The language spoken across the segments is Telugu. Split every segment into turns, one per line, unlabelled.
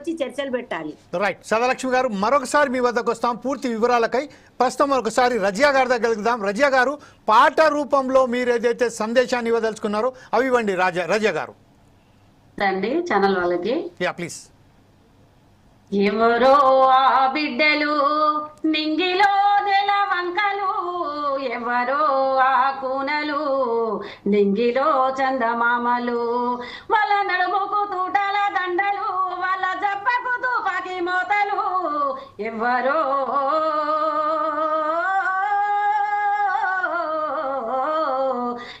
వచ్చి చర్చలు పెట్టాలి.
రైట్ సదాలక్ష్మి గారు మరొకసారి మీ వద్దకు వస్తాం. పూర్తి వివరాలకై ప్రస్తుతం ఒకసారి రజియా గారి దగ్గర వెళ్దాం. రజియా గారు పాట రూపంలో మీరు ఏదైతే సందేశాన్ని ఇవ్వదలుచుకున్నారో అవి ఇవ్వండి రాజా రజియా గారు.
అండి ఛానల్ వాళ్ళకి.
యా ప్లీజ్
ఎవరో ఆ బిడ్డలు నింగిలో నెల వంకలు ఎవరో ఆ కూనలు నింగిలో చందమామలు. వాళ్ళ నడుముకు ఎవరో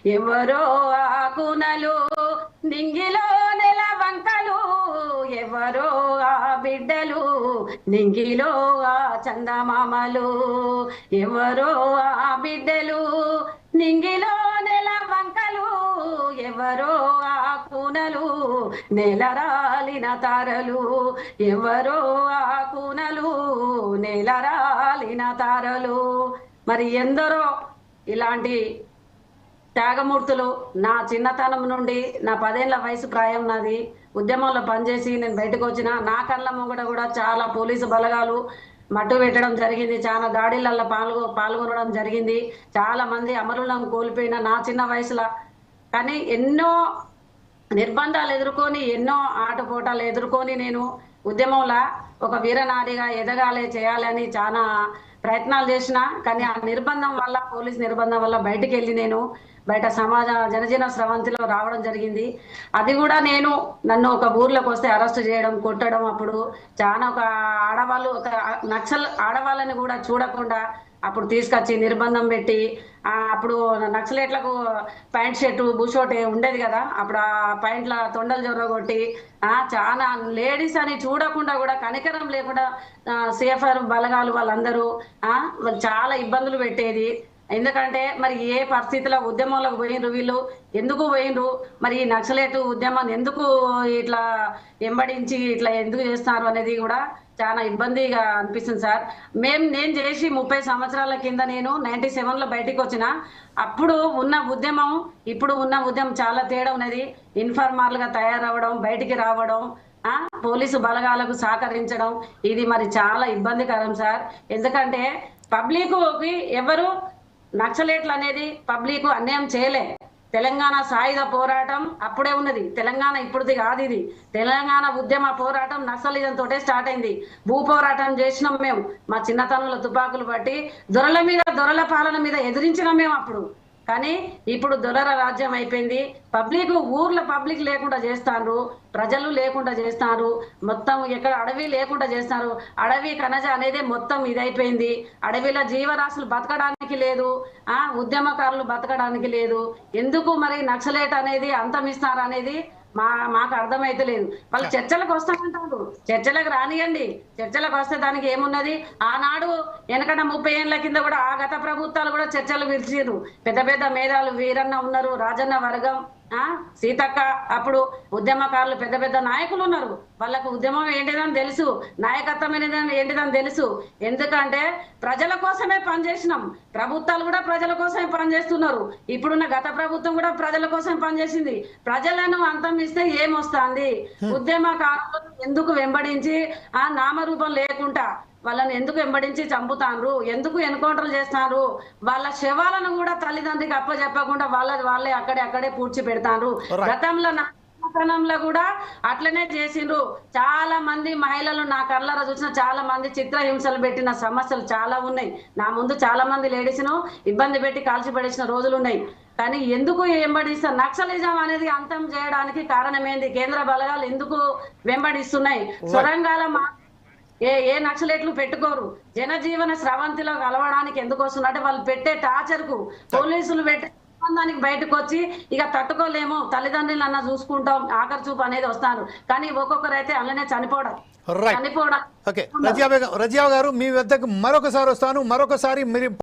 ఎవరో ఆ నింగిలో నెల వంకలు. ఎవరో ఆ బిడ్డలు నింగిలో ఆ చందమామలు. ఎవరో ఆ బిడ్డలు నింగిలో నెలరాలిన తారలు ఎవరో ఆ నెలరాలిన తారలు. మరి ఎందరో ఇలాంటి త్యాగమూర్తులు నా చిన్నతనం నుండి నా పదేళ్ళ వయసు ప్రాయం నాది. ఉద్యమంలో పనిచేసి నేను బయటకు వచ్చిన నా కళ్ళ ముంగట కూడా చాలా పోలీసు బలగాలు మట్టు పెట్టడం జరిగింది. చాలా దాడిలల్లో పాల్గొ పాల్గొనడం జరిగింది. చాలా మంది అమరులను కోల్పోయిన నా చిన్న వయసులో. కానీ ఎన్నో నిర్బంధాలు ఎదుర్కొని ఎన్నో ఆటపోటాలు ఎదుర్కొని నేను ఉద్యమంలా ఒక వీరనారిగా ఎదగాలి చేయాలని చాలా ప్రయత్నాలు చేసిన కానీ ఆ నిర్బంధం వల్ల పోలీస్ నిర్బంధం వల్ల బయటకు వెళ్ళి నేను బయట సమాజ జనజీవన స్రవంతిలో రావడం జరిగింది. అది కూడా నేను నన్ను ఒక ఊర్లోకి వస్తే అరెస్ట్ చేయడం కొట్టడం అప్పుడు చాలా ఒక ఆడవాళ్ళు ఒక నక్సల్ ఆడవాళ్ళని కూడా చూడకుండా అప్పుడు తీసుకొచ్చి నిర్బంధం పెట్టి అప్పుడు నక్సలేట్లకు ప్యాంట్ షర్టు బుషోట్ ఉండేది కదా. అప్పుడు ఆ ప్యాంట్ల తొండలు జొరగొట్టి చాలా లేడీస్ అని చూడకుండా కూడా కనికరం లేకుండా సేఫర్ బలగాలు వాళ్ళందరూ వాళ్ళు చాలా ఇబ్బందులు పెట్టేది. ఎందుకంటే మరి ఏ పరిస్థితిలో ఉద్యమంలోకి పోయినరు వీళ్ళు? ఎందుకు పోయినరు మరి ఈ నక్సలేటు ఉద్యమాన్ని ఎందుకు ఇట్లా ఎంబడించి ఇట్లా ఎందుకు చేస్తున్నారు అనేది కూడా చాలా ఇబ్బందిగా అనిపిస్తుంది సార్. మేము నేను చేసి ముప్పై సంవత్సరాల కింద నేను నైన్టీ సెవెన్లో బయటికి వచ్చిన అప్పుడు ఉన్న ఉద్యమం ఇప్పుడు ఉన్న ఉద్యమం చాలా తేడా ఉన్నది. ఇన్ఫార్మర్లుగా తయారవ్వడం బయటికి రావడం పోలీసు బలగాలకు సహకరించడం ఇది మరి చాలా ఇబ్బందికరం సార్. ఎందుకంటే పబ్లిక్ ఎవరు నక్సలేట్లు అనేది పబ్లిక్ అన్యాయం చేయలే. తెలంగాణ సాయుధ పోరాటం అప్పుడే ఉన్నది. తెలంగాణ ఇప్పుడుది కాదు ఇది. తెలంగాణ ఉద్యమ పోరాటం నక్సలిజం తోటే స్టార్ట్ అయింది. భూ పోరాటం చేసినాం మేము. మా చిన్నతనంలో తుపాకులు పట్టి దొరల మీద దొరల పాలన మీద ఎదిరించినాం మేము అప్పుడు. కానీ ఇప్పుడు దొలర రాజ్యం అయిపోయింది. పబ్లిక్ ఊర్ల పబ్లిక్ లేకుండా చేస్తారు. ప్రజలు లేకుండా చేస్తారు. మొత్తం ఎక్కడ అడవి లేకుండా చేస్తారు. అడవి కనజ అనేది మొత్తం ఇదైపోయింది. అడవిలో జీవరాశులు బతకడానికి లేదు. ఆ ఉద్యమకారులు బతకడానికి లేదు. ఎందుకు మరి నక్సలేట్ అనేది అంతమిస్తారు అనేది మా మాకు అర్థమైతే లేదు వాళ్ళు చర్చలకు వస్తామంటారు చర్చలకు రానియండి. చర్చలకు వస్తే దానికి ఏమున్నది? ఆనాడు వెనకట ముప్పై ఏళ్ళ కింద కూడా ఆ గత ప్రభుత్వాలు కూడా చర్చలు పిలిచిరు పెద్ద పెద్ద మేధాలు వీరన్న ఉన్నారు రాజన్న వర్గం. సీతక్క అప్పుడు ఉద్యమకారులు పెద్ద పెద్ద నాయకులు ఉన్నారు. వాళ్ళకు ఉద్యమం ఏంటిదని తెలుసు. నాయకత్వం ఏంటిదని ఏంటిదని తెలుసు. ఎందుకంటే ప్రజల కోసమే పనిచేసినాం. ప్రభుత్వాలు కూడా ప్రజల కోసమే పనిచేస్తున్నారు. ఇప్పుడున్న గత ప్రభుత్వం కూడా ప్రజల కోసం పనిచేసింది. ప్రజలను అంతం ఇస్తే ఏమొస్తుంది? ఉద్యమకారులు ఎందుకు వెంబడించి ఆ నామరూపం లేకుండా వాళ్ళని ఎందుకు వెంబడించి చంపుతాండ్రు ఎందుకు ఎన్కౌంటర్లు చేస్తున్నారు వాళ్ళ శవాలను కూడా తల్లిదండ్రికి అప్పచెప్పకుండా వాళ్ళ వాళ్ళే అక్కడే అక్కడే పూడ్చి
Alright.
గతంలో నా చిన్నతనంలో కూడా అట్లనే చేసిండ్రు. చాలా మంది మహిళలు నా కళ్ళలో చూసిన చాలా మంది చిత్రహింసలు పెట్టిన సమస్యలు చాలా ఉన్నాయి. నా ముందు చాలా మంది లేడీస్ను ఇబ్బంది పెట్టి కాల్చి పడేసిన రోజులు ఉన్నాయి. కానీ ఎందుకు వెంబడిస్తారు నక్సలిజం అనేది అంతం చేయడానికి కారణం ఏంది? కేంద్ర బలగాలు ఎందుకు వెంబడిస్తున్నాయి? సొరంగాల మా ఏ ఏ నక్సలేట్లు పెట్టుకోరు? జనజీవన స్రవంతిలో కలవడానికి ఎందుకు వస్తున్నట్టు వాళ్ళు పెట్టే టార్చర్కు పోలీసులు పెట్టే నిర్బంధానికి బయటకు వచ్చి ఇక తట్టుకోలేము తల్లిదండ్రులు అన్న చూసుకుంటాం ఆఖరి చూపు అనేది వస్తారు కానీ ఒక్కొక్కరు అయితే అలానే చనిపోవడం. చనిపోవడం.
రజియా గారు మీ వద్దకు మరొకసారి వస్తాను. మరొకసారి మీరు